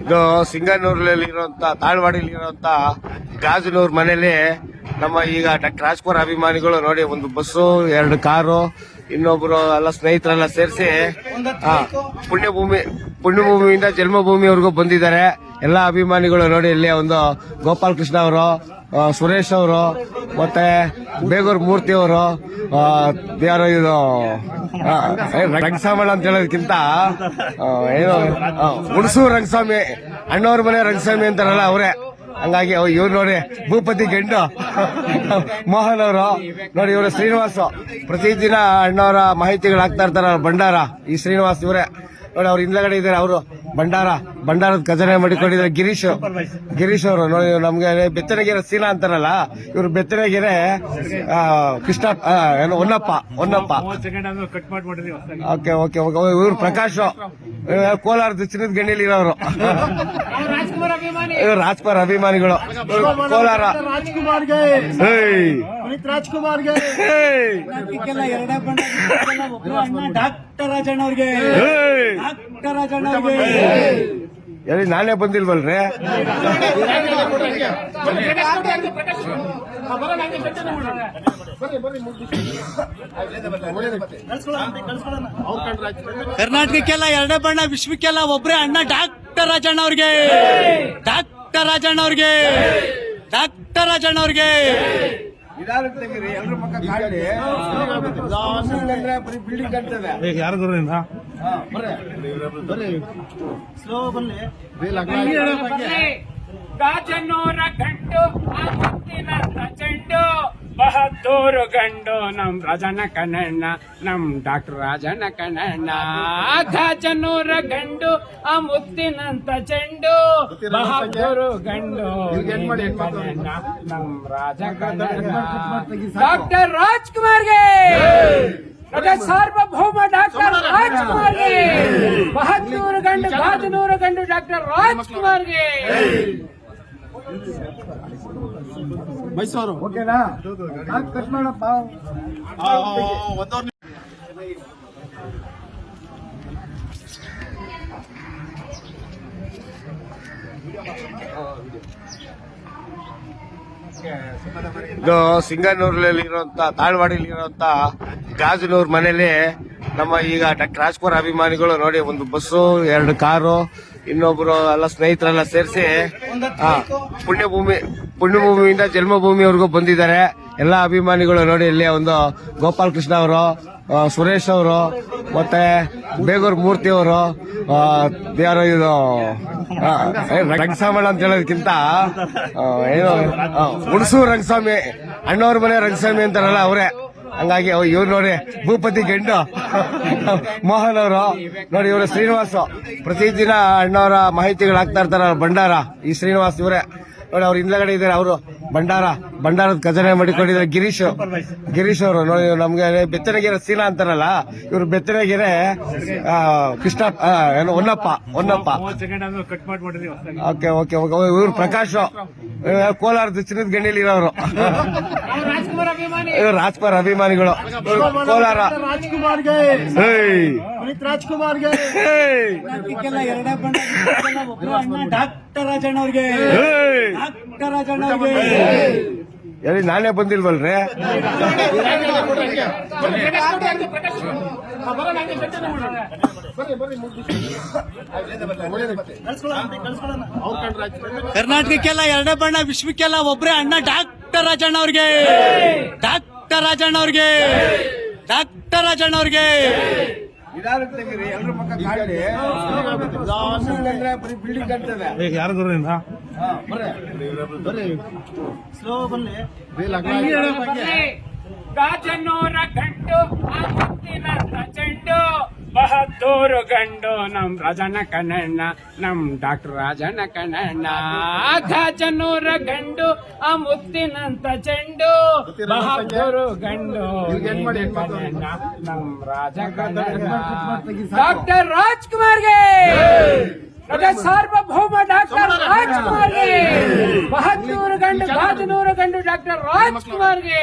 ಇದು ತಾಳ್ವಾಡಿಲಿ ಇರುವಂತ ಗಾಜನೂರ್ ಮನೇಲಿ ನಮ್ಮ ಈಗ ಡಾಕ್ಟರ್ ರಾಜ್ಕುಮಾರ್ ಅಭಿಮಾನಿಗಳು ನೋಡಿ, ಒಂದು ಬಸ್ಸು, ಎರಡು ಕಾರು, ಇನ್ನೊಬ್ರು ಎಲ್ಲ ಸ್ನೇಹಿತರೆಲ್ಲ ಸೇರಿಸಿ ಪುಣ್ಯಭೂಮಿ ಪುಣ್ಯಭೂಮಿಯಿಂದ ಜನ್ಮಭೂಮಿವರೆಗೂ ಬಂದಿದ್ದಾರೆ. ಎಲ್ಲ ಅಭಿಮಾನಿಗಳು ನೋಡಿ ಇಲ್ಲಿ ಒಂದು ಗೋಪಾಲ್ ಕೃಷ್ಣ ಅವರು ಸುರೇಶ್ ಅವರು, ಮತ್ತೆ ಬೇಗೂರ್ ಮೂರ್ತಿ ಅವರು ಯಾರೋ ಇದು ರಂಗಸ್ವಾಮಿ ಅಂತ ಹೇಳೋದಕ್ಕಿಂತ ಏನು ಹುಣಸೂರು ರಂಗಸ್ವಾಮಿ, ಅಣ್ಣವ್ರ ಮನೆ ರಂಗಸ್ವಾಮಿ ಅಂತಾರಲ್ಲ ಅವರೇ. ಹಂಗಾಗಿ ಇವ್ರು ನೋಡಿ, ಭೂಪತಿ ಗಂಡು, ಮೋಹನ್ ಅವರು, ನೋಡಿ ಇವರು ಶ್ರೀನಿವಾಸ್. ಪ್ರತಿದಿನ ಅಣ್ಣವರ ಮಾಹಿತಿಗಳು ಹಾಕ್ತಾ ಇರ್ತಾರ ಭಂಡಾರ, ಈ ಶ್ರೀನಿವಾಸ್ ಇವರೇ. ನೋಡಿ ಅವ್ರ ಹಿಂದ್ಗಡೆ ಇದ್ದಾರೆ ಅವರು ಭಂಡಾರ. ಭಂಡಾರದ ಖಜಾನೆ ಮಾಡಿಕೊಂಡಿದ್ದಾರೆ ಗಿರೀಶ್ ಗಿರೀಶ್ ಅವರು ನೋಡಿ ನಮ್ಗೆ ಬೆತ್ತನಗೆರೆ ಸೀನಾ ಅಂತಾರಲ್ಲ ಇವರು ಬೆತ್ತನಗೆರೆ ಕೃಷ್ಣ ಏನು Honnappa Honnappa okay okay okay ಇವ್ರು ಪ್ರಕಾಶ್ ಕೋಲಾರದ ಚಿನ್ನದ ಗಣ್ಣಿಲಿ ಇರೋರು. ಇವ್ರು ರಾಜ್ಕುಮಾರ್ ಅಭಿಮಾನಿಗಳು. ಇವ್ರು ಕೋಲಾರ. ರಾಜ್ಕುಮಾರ್ಗೆ. ಡಾಕ್ಟರ್ ರಾಜಣ್ಣ ಅವ್ರಿಗೆ ಡಾಕ್ಟರ್ ರಾಜಣ್ಣ ಅವ್ರಿಗೆ ಎಲ್ಲಿ ನಾನೇ ಬಂದಿಲ್ವಲ್ರಿ? ಕರ್ನಾಟಕಕ್ಕೆಲ್ಲ ಎರಡೇ ಬಣ್ಣ ವಿಶ್ವಕ್ಕೆಲ್ಲ ಒಬ್ರೇ ಅಣ್ಣ ಡಾಕ್ಟರ್ ರಾಜಣ್ಣ ಅವ್ರಿಗೆ. ಡಾಕ್ಟರ್ ರಾಜಣ್ಣ ಅವ್ರಿಗೆ. ಡಾಕ್ಟರ್ ರಾಜಣ್ಣ ಅವ್ರಿಗೆ. ಬಿಲ್ಡಿಂಗ್ ಕಟ್ತದೆ. ಯಾರು ಸ್ಲೋ ಬನ್ನಿ. ಗಾಜನೂರ ಗಂಡು ಆ ಮುತ್ತಿನ ಚೆಂಡು ಬಹದ್ದೂರು ಗಂಡು ನಮ್ ರಾಜನ ಕಣ್ಣಣ್ಣ ನಮ್ ಡಾಕ್ಟರ್ ರಾಜನ ಕಣ್ಣಣ್ಣ ಗಾಜನೂರ ಗಂಡು ಆ ಮುತ್ತಿನಂತ ಚೆಂಡು ಬಹದ್ದೂರು ಗಂಡು ಕಣ್ಣಣ್ಣ ನಮ್ ರಾಜ ಕಣ್ಣಣ್ಣ ಡಾಕ್ಟರ್ ರಾಜ್ಕುಮಾರ್ಗೆ ರಾಜ ಸಾರ್ವಭೌಮ ಡಾಕ್ಟರ್ ರಾಜ್ಕುಮಾರ್ಗೆ ಬಹದ್ದೂರು ಗಾಜನೂರು ಗಂಡು ಡಾಕ್ಟರ್ ರಾಜ್ಕುಮಾರ್ಗೆ. ಓಕೆನಾ? ಕಟ್ ಮಾಡಪ್ಪ ಇದು ಸಿಂಗನೂರ್ಲಲ್ಲಿ ಇರುವಂತ ತಾಳ್ವಾಡಿಲಿ ಇರುವಂತ ಗಾಜನೂರ್ ಮನೇಲಿ ನಮ್ಮ ಈಗ ಡಾಕ್ಟರ್ ರಾಜ್ಕುಮಾರ್ ಅಭಿಮಾನಿಗಳು ನೋಡಿ, ಒಂದು ಬಸ್ಸು, ಎರಡು ಕಾರು, ಇನ್ನೊಬ್ರು ಎಲ್ಲ ಸ್ನೇಹಿತರೆಲ್ಲ ಸೇರಿಸಿ ಪುಣ್ಯಭೂಮಿ, ಪುಣ್ಯಭೂಮಿಯಿಂದ ಜನ್ಮಭೂಮಿವರೆಗೂ ಬಂದಿದ್ದಾರೆ. ಎಲ್ಲ ಅಭಿಮಾನಿಗಳು ನೋಡಿ ಇಲ್ಲಿ ಒಂದು ಗೋಪಾಲ್ ಕೃಷ್ಣ ಅವರು ಸುರೇಶ್ ಅವರು, ಮತ್ತೆ ಬೇಗೂರ್ ಮೂರ್ತಿ ಅವರು ಯಾರೋ ಇದು ರಂಗಸ್ವಾಮಿ ಅಂತ ಹೇಳೋದಕ್ಕಿಂತ ಏನು ಹುಣಸೂರು ರಂಗಸ್ವಾಮಿ, ಅಣ್ಣವ್ರ ಮನೆ ರಂಗಸ್ವಾಮಿ ಅಂತಾರಲ್ಲ ಅವರೇ. ಹಂಗಾಗಿ ಇವ್ರು ನೋಡಿ ಭೂಪತಿ ಗಂಡು. ಮೋಹನ್ ಅವರು. ನೋಡಿ ಇವರು ಶ್ರೀನಿವಾಸ್. ಪ್ರತಿದಿನ ಅಣ್ಣವರ ಮಾಹಿತಿಗಳು ಹಾಕ್ತಾ ಇರ್ತಾರ ಭಂಡಾರ. ಈ ಶ್ರೀನಿವಾಸ್ ಇವರೇ. ನೋಡಿ ಅವ್ರ ಹಿಂದ್ಗಡೆ ಇದ್ದಾರೆ ಅವರು. ಭಂಡಾರ. ಭಂಡಾರದ ಖಜಾನೆ ಮಾಡಿಕೊಂಡಿದ್ದಾರೆ ಗಿರೀಶ್. ಗಿರೀಶ್ ಅವರು ನೋಡಿ ನಮ್ಗೆ ಬೆತ್ತನಗೆರೆ ಸೀನಾ ಅಂತಾರಲ್ಲ ಇವರು ಬೆತ್ತನಗೆರೆ ಕೃಷ್ಣ ಏನು Honnappa Honnappa. Okay okay okay ಇವ್ರು ಪ್ರಕಾಶ್. ಕೋಲಾರ ಕೋಲಾರದ ಚಿನ್ನದ ಗಣ್ಣಿಲಿ ಇರೋರು ರಾಜ್ಕುಮಾರ್ ಅಭಿಮಾನಿ. ಇವ್ರು ರಾಜ್ಕುಮಾರ್ ಅಭಿಮಾನಿಗಳು. ಕೋಲಾರ. ರಾಜ್ಕುಮಾರ್ಗೆ. ಡಾಕ್ಟರ್ ರಾಜಣ್ಣ ಅವ್ರಿಗೆ. ಡಾಕ್ಟರ್ ರಾಜಣ್ಣ ಅವ್ರಿಗೆ. ಎಲ್ಲಿ ನಾನೇ ಬಂದಿಲ್ವಲ್ರಿ? ಕರ್ನಾಟಕಕ್ಕೆಲ್ಲ ಎರಡೇ ಬಣ್ಣ, ವಿಶ್ವಕ್ಕೆಲ್ಲ ಒಬ್ಬರೇ ಅಣ್ಣ ಡಾಕ್ಟರ್ ರಾಜಣ್ಣ ಅವ್ರಿಗೆ. ಡಾಕ್ಟರ್ ರಾಜಣ್ಣ ಅವ್ರಿಗೆ. ಡಾಕ್ಟರ್ ರಾಜಣ್ಣ ಅವ್ರಿಗೆ. ಬಿಲ್ಡಿಂಗ್ ಕಾಣ್ತದೆ ಯಾರು ಗುರುವಿಂದ ಸ್ಲೋ ಬನ್ನಿ. ಗಾಜನೂರ ಗಂಡು ಆ ಮುತ್ತಿನ ಚೆಂಡು ಬಹದ್ದೂರು ಗಂಡು ನಮ್ ರಾಜನ ಕಣ್ಣಣ್ಣ ನಮ್ ಡಾಕ್ಟರ್ ರಾಜನ ಕಣ್ಣಣ್ಣ. ಗಾಜನೂರ ಗಂಡು ಆ ಮುತ್ತಿನಂತ ಚೆಂಡು. ಬಹದ್ದೂರು ಗಂಡು ಕಣ್ಣಣ್ಣ ನಮ್ ರಾಜ ಕಣ್ಣಣ್ಣ. ಡಾಕ್ಟರ್ ರಾಜ್ಕುಮಾರ್ಗೆ! ಸಾರ್ವಭೌಮ ಡಾಕ್ಟರ್ ರಾಜ್ಕುಮಾರ್ಗೆ! ಬಹದ್ದೂರು ಗಂಡು ಬಾಜನೂರು ಗಂಡು ಡಾಕ್ಟರ್ ರಾಜ್ಕುಮಾರ್ಗೆ!